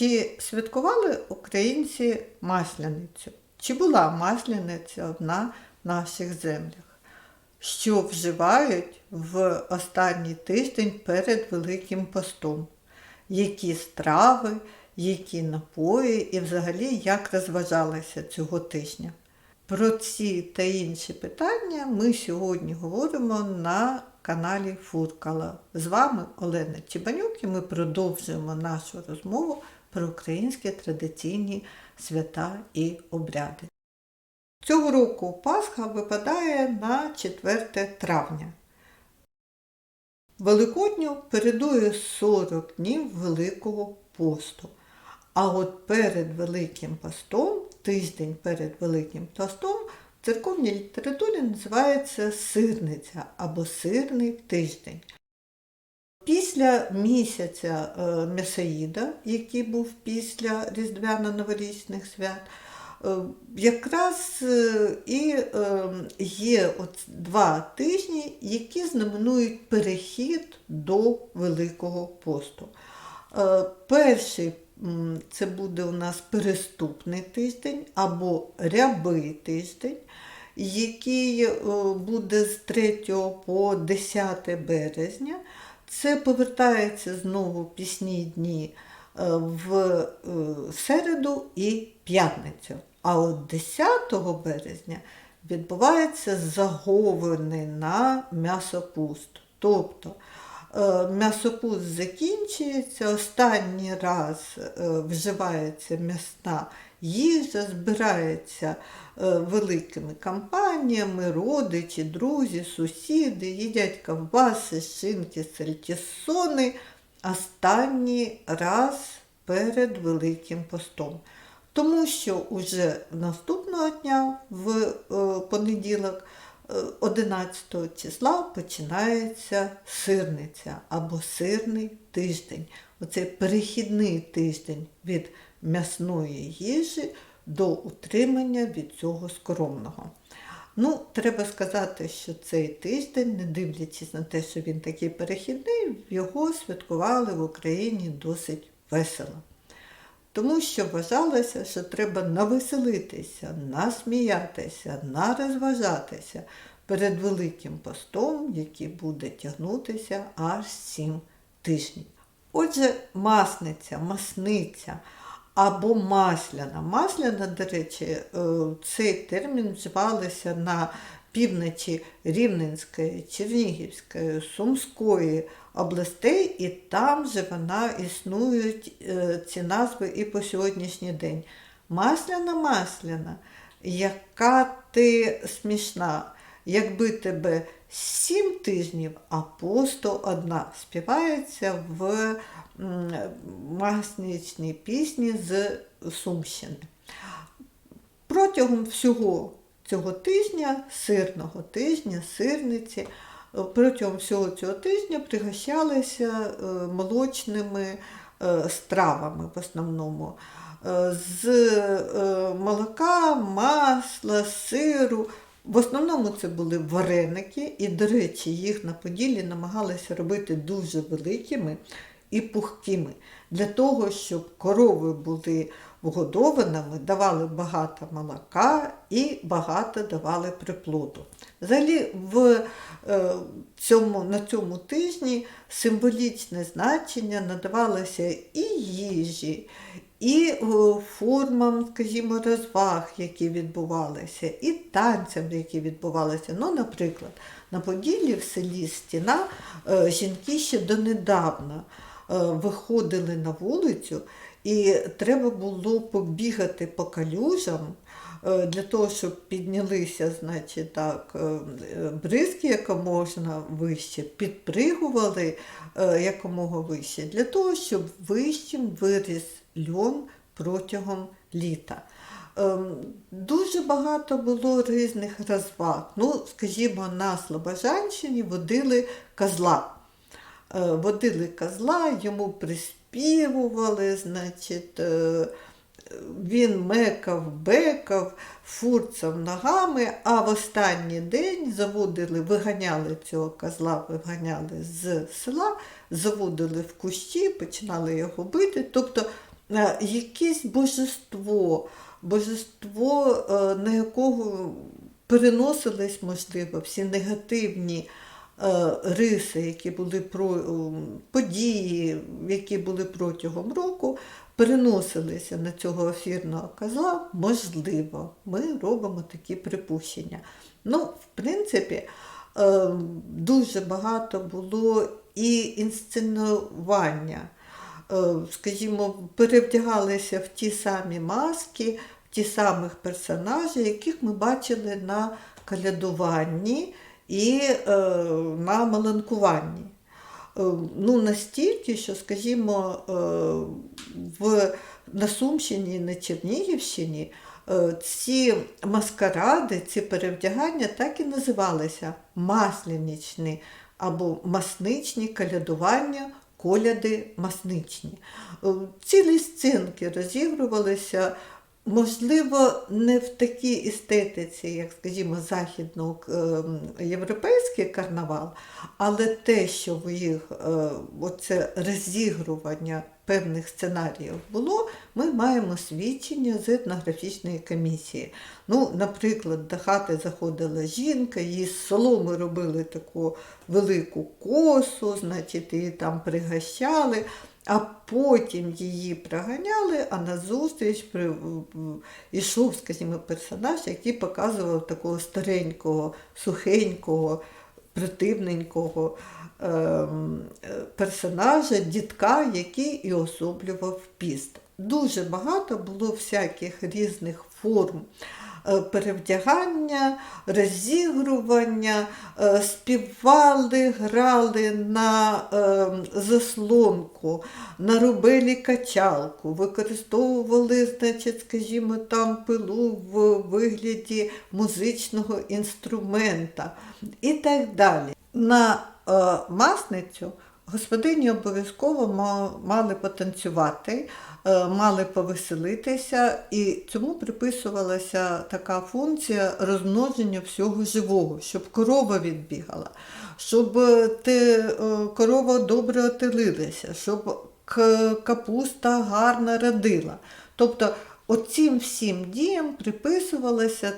Чи святкували українці масляницю? Чи була масляниця на наших землях? Що вживають в останній тиждень перед Великим постом? Які страви, які напої і взагалі як розважалися цього тижня? Про ці та інші питання ми сьогодні говоримо на каналі Фуркала. З вами Олена Чебанюк і ми продовжуємо нашу розмову про українські традиційні свята і обряди. Цього року Пасха випадає на 4 травня. Великодню передує 40 днів Великого посту. А от перед Великим постом, тиждень перед Великим постом, в церковній літературі називається сирниця або сирний тиждень. Після місяця е, Месаїда, який був після Різдвяно-новорічних свят, е, якраз е, і є от два тижні, які знаменують перехід до Великого посту. Перший це буде у нас переступний тиждень або рябий тиждень, який буде з 3 по 10 березня. Це повертається знову пісні дні е, в е, середу і п'ятницю. А от 10 березня відбувається заговорений на м'ясопуст. Тобто е, м'ясопуст закінчується, останній раз е, вживається м'ясна їжа, збирається е, великими компаніями, родичі, друзі, сусіди, їдять ковбаси, шинки, сальтісони останній раз перед Великим постом. Тому що уже наступного дня, в понеділок, 11 числа, починається сирниця або сирний тиждень. Оцей перехідний тиждень від м'ясної їжі до утримання від цього скромного. Ну, треба сказати, що цей тиждень, не дивлячись на те, що він такий перехідний, його святкували в Україні досить весело. Тому що вважалося, що треба навеселитися, насміятися, нарозважатися перед Великим постом, який буде тягнутися аж сім тижнів. Отже, масниця, масниця або масляна. Масляна, до речі, е, цей термін вживалися на півночі Рівненської, Чернігівської, Сумської областей, і там же вона існують е, ці назви і по сьогоднішній день. Масляна, масляна, яка ти смішна, якби тебе сім тижнів, а просто одна співається в масничній пісні з Сумщини. Протягом всього цього тижня, сирного тижня, сирниці, протягом всього цього тижня пригощалися е, молочними е, стравами в основному. Е, З молока, масла, сиру. В основному це були вареники, і, до речі, їх на Поділлі намагалися робити дуже великими і пухкими. Для того, щоб корови були вгодованими, давали багато молока і багато давали приплоду. Взагалі, в е, цьому, на цьому тижні символічне значення надавалося і їжі, і е, формам, скажімо, розваг, які відбувалися, і танцям, які відбувалися. Ну, наприклад, на Поділлі в селі Стіна е, жінки ще донедавна виходили на вулицю, і треба було побігати по калюжам. е, Для того, щоб піднялися, значить, так, е, бризки якомога вище, підпригували е, якомога вище, для того, щоб вищим виріс льон протягом літа. Дуже багато було різних розваг. Ну, скажімо, на Слобожанщині водили козла. Водили козла, йому приспівували, значить, е, він мекав, бекав, фурцав ногами, а в останній день заводили, виганяли цього козла, виганяли з села, заводили в кущі, починали його бити. Тобто е, якесь божество, божество, е, на якого переносились, можливо, всі негативні риси, які були про е, події, які були протягом року, переносилися на цього ефірного козла, можливо, ми робимо такі припущення. Ну, в принципі, е, дуже багато було і інсценування. Е, Скажімо, перевдягалися в ті самі маски, в ті самих персонажі, яких ми бачили на калядуванні і е, на маланкуванні. Е, Ну, настільки, що, скажімо, е, в, на Сумщині на Чернігівщині е, ці маскаради, ці перевдягання так і називалися масляничні або масничні калядування, коляди масничні. Е, Цілі сценки розігрувалися Можливо, не в такій естетиці, як, скажімо, західноєвропейський карнавал, але те, що в їх е, оце розігрування певних сценаріїв було, ми маємо свідчення з етнографічної комісії. Ну, наприклад, до хати заходила жінка, їй з соломи робили таку велику косу, значить, її там пригощали а потім її проганяли, а назустріч при... йшов, скажімо, персонаж, який показував такого старенького, сухенького, противненького ем, персонажа, дітка, який і особлював піст. Дуже багато було всяких різних форм е, перевдягання, розігрування, е, співали, грали на е, заслонку, на рубелі качалку, використовували, значить, скажімо, там пилу в вигляді музичного інструмента і так далі. На е, масницю господині обов'язково мали потанцювати, е, мали повеселитися, і цьому приписувалася така функція розмноження всього живого, щоб корова відбігала, щоб те, е, корова добре отелилася, щоб капуста гарно родила. Тобто оцим всім діям приписувалася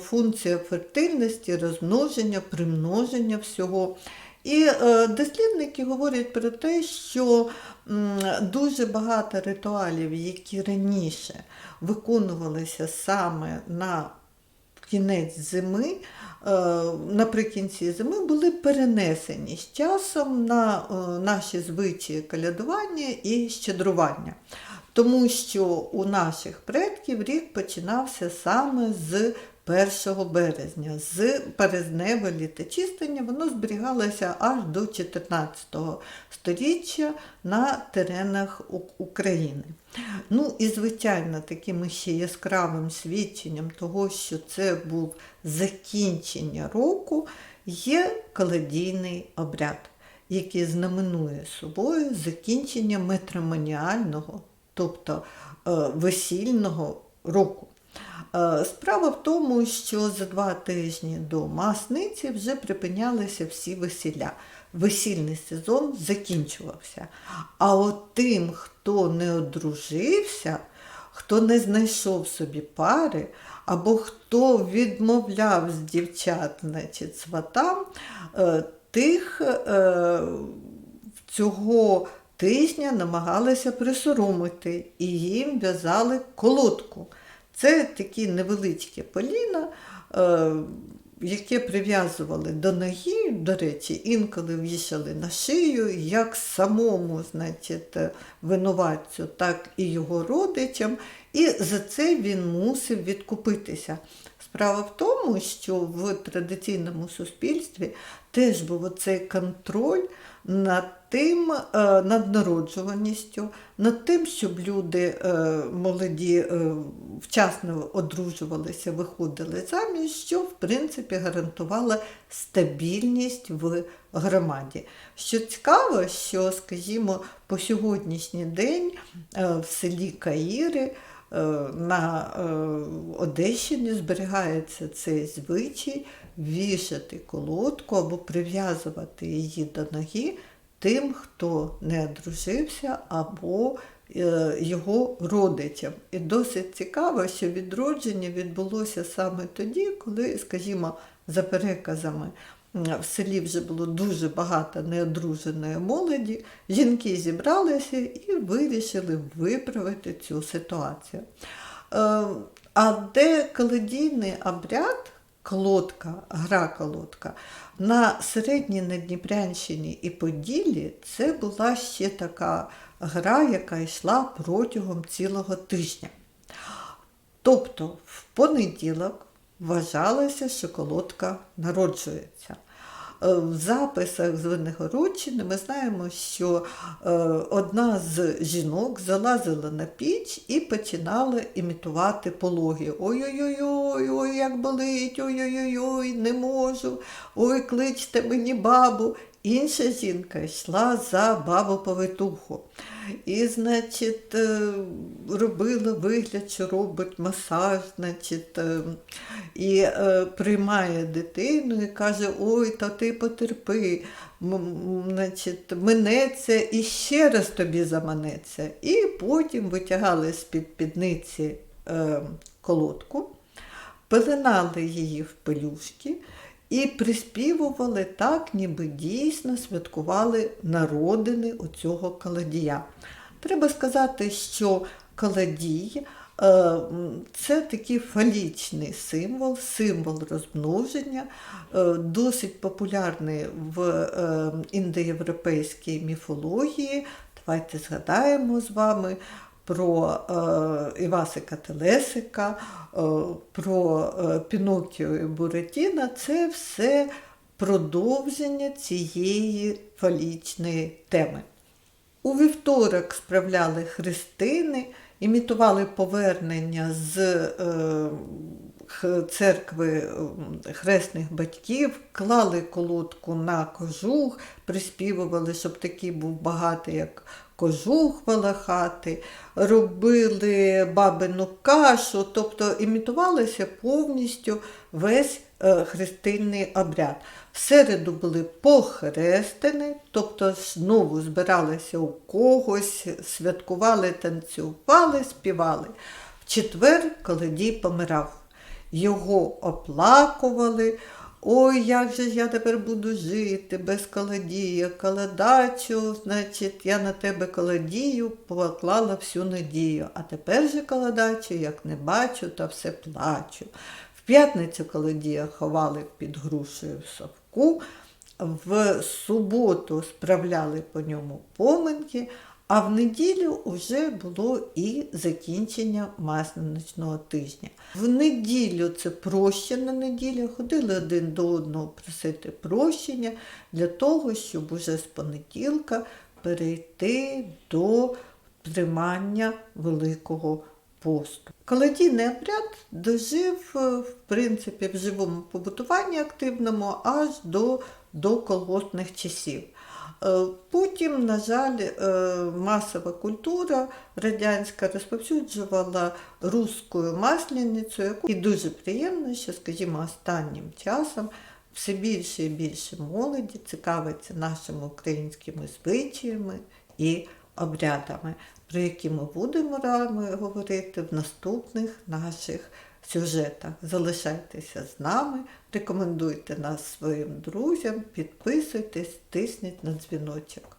функція фертильності, розмноження, примноження всього. І е, дослідники говорять про те, що дуже багато ритуалів, які раніше виконувалися саме на кінець зими, е, наприкінці зими, були перенесені з часом на е, наші звичаї калядування і щедрування. Тому що у наших предків рік починався саме з 1 березня з березневе літочистення, воно зберігалося аж до 14 століття на теренах України. Ну і, звичайно, таким ще яскравим свідченням того, що це був закінчення року, є колодійний обряд, який знаменує собою закінчення метроманіального, тобто е, весільного року. Е, справа в тому, що за два тижні до масниці вже припинялися всі весілля. Весільний сезон закінчувався. А от тим, хто не одружився, хто не знайшов собі пари, або хто відмовляв з дівчат значить, сватам, е, тих е, цього тижня намагалися присоромити і їм в'язали колодку. Це такі невеличкі поліна, е, яке прив'язували до ноги, до речі, інколи вішали на шию, як самому значить, винуватцю, так і його родичам. І за це він мусив відкупитися. Справа в тому, що в традиційному суспільстві теж був цей контроль над тим, е, над народжуваністю, над тим, щоб люди е, молоді е, вчасно одружувалися, виходили заміж, що в принципі гарантувало стабільність в громаді. Що цікаво, що, скажімо, по сьогоднішній день в селі Каїри. На Одещині зберігається цей звичай вішати колодку або прив'язувати її до ноги тим, хто не одружився або е, його родичам. І досить цікаво, що відродження відбулося саме тоді, коли, скажімо, за переказами. В селі вже було дуже багато неодруженої молоді. Жінки зібралися і вирішили виправити цю ситуацію. Е, А де колодійний обряд, колодка, гра колодка, на середній Надніпрянщині і Поділлі це була ще така гра, яка йшла протягом цілого тижня. Тобто в понеділок вважалося, що колодка народжується. Е, В записах з ми знаємо, що е, одна з жінок залазила на піч і починала імітувати пологи. Ой-ой-ой, ой, як болить, ой-ой-ой, не можу, ой, кличте мені бабу. Інша жінка йшла за бабу повитуху. І, значить, е, робила вигляд, що робить масаж, значить, е, і е, приймає дитину і каже: Ой, та ти потерпи, значить, минеться і ще раз тобі заманеться. І потім витягали з-під підниці колодку, пеленали її в пелюшки і приспівували так, ніби дійсно святкували народини у цього колодія. Треба сказати, що колодій е, це такий фалічний символ, символ розмноження, е, досить популярний в е, індоєвропейській міфології. Давайте згадаємо з вами про е, Івасика Телесика, е, про е, Пінокіо і Буратіна це все продовження цієї фалічної теми. У вівторок справляли хрестини, імітували повернення з е, церкви хресних батьків, клали колодку на кожух, приспівували, щоб такий був багатий, як кожух волохати, робили бабину кашу, тобто імітувалося повністю весь е, хрестильний обряд. В середу були похрестини, тобто знову збиралися у когось, святкували, танцювали, співали. В четвер колодій помирав. Його оплакували. Ой, як же я тепер буду жити без колодія, колодачу, значить, я на тебе колодію поклала всю надію. А тепер же колодачу, як не бачу, та все плачу. В п'ятницю колодія ховали під грушею в совку, в суботу справляли по ньому поминки, а в неділю вже було і закінчення масляничного тижня. В неділю це прощена неділя, ходили один до одного просити прощення для того, щоб уже з понеділка перейти до тримання Великого посту. Колодійний обряд дожив, в принципі, в живому побутуванні активному аж до, до колгоспних часів. Е, Потім, на жаль, е, масова культура радянська розповсюджувала русскою масляницю, яку- і дуже приємно, що, скажімо, останнім часом все більше і більше молоді цікавиться нашими українськими звичаями і обрядами, про які ми будемо говорити в наступних наших сюжетах. Залишайтеся з нами, рекомендуйте нас своїм друзям, підписуйтесь, тисніть на дзвіночок.